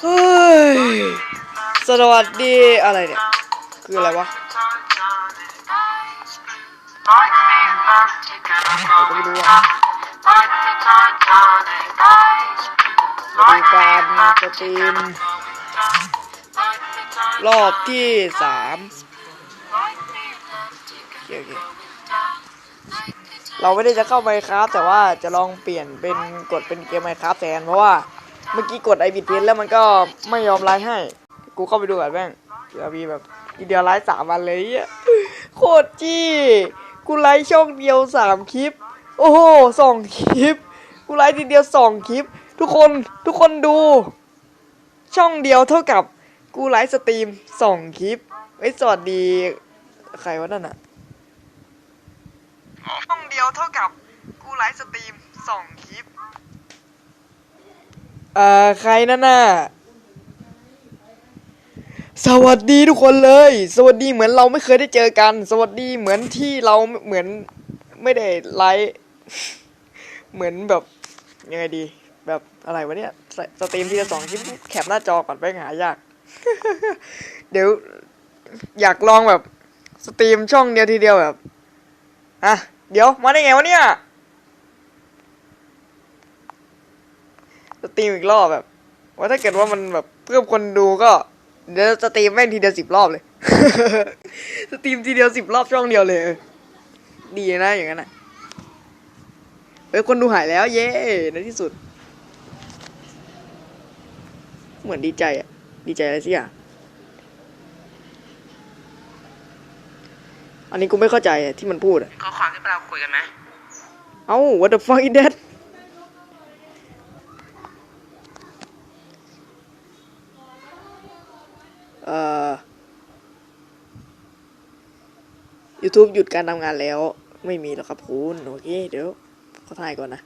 เฮ้ย สวัสดีอะไรเนี่ย คืออะไรวะราก็ไม่รู้อะดูการสตรีมรอบที่สามโอเค เราไม่ได้จะเข้าไมครับแต่ว่าจะลองเปลี่ยนเป็นกดเป็นเกมไมครับแทนเพราะว่าเมื่อกี้กดไอบิดเพนแล้วมันก็ไม่ยอมไลฟ์ให้ กูเข้าไปดูก่อนแม่งเดี๋ยวมีแบบทีเดียวไลฟ์สามวันเลยโคตรจี้กูไลฟ์ช่องเดียวสามคลิป โอ้โหสองคลิป กูไลฟ์ทีเดียวสองคลิป ทุกคนทุกคนดู ช่องเดียวเท่ากับกูไลฟ์สตรีมสองคลิปไอ้สวัสดี ใครวะนั่นอะ เดียวเท่ากับกูไลฟ์สตรีมสองคลิป เอ่อ ใครนั่นน่ะ สวัสดีทุกคนเลย สวัสดีเหมือนเราไม่เคยได้เจอกัน สวัสดีเหมือนที่เราเหมือนไม่ได้ไลฟ์เหมือนแบบยังไงดี แบบอะไรวะเนี่ยสสตรีมที่ละสองคลิปแคปหน้าจอก่อนไปหายาก เดี๋ยว อยากลองแบบ สตรีมช่องเดียวทีเดียวแบบอะ เดี๋ยวมาได้ไงวะเนี่ยสตรีมอีกรอบแบบ ว่าถ้าเกิดว่ามันแบบเพิ่มคนดูก็ เดี๋ยวสตรีมแม่งทีเดียวสิบรอบเลย สตรีมทีเดียวสิบรอบช่องเดียวเลย ดีนะอย่างนั้นอะเอ้ยคนดูหายแล้ว เย้ในที่สุด เหมือนดีใจอะ ดีใจอะไรสักอย่าง อันนี้กูไม่เข้าใจอะที่มันพูดอะข้อความที่เราคุยกันไหมเอ้า what the fuck is that เอ่อ YouTube หยุดการทำงานแล้ว ไม่มีแล้วครับคุณ โอเค เดี๋ยวขอถ่ายก่อนนะ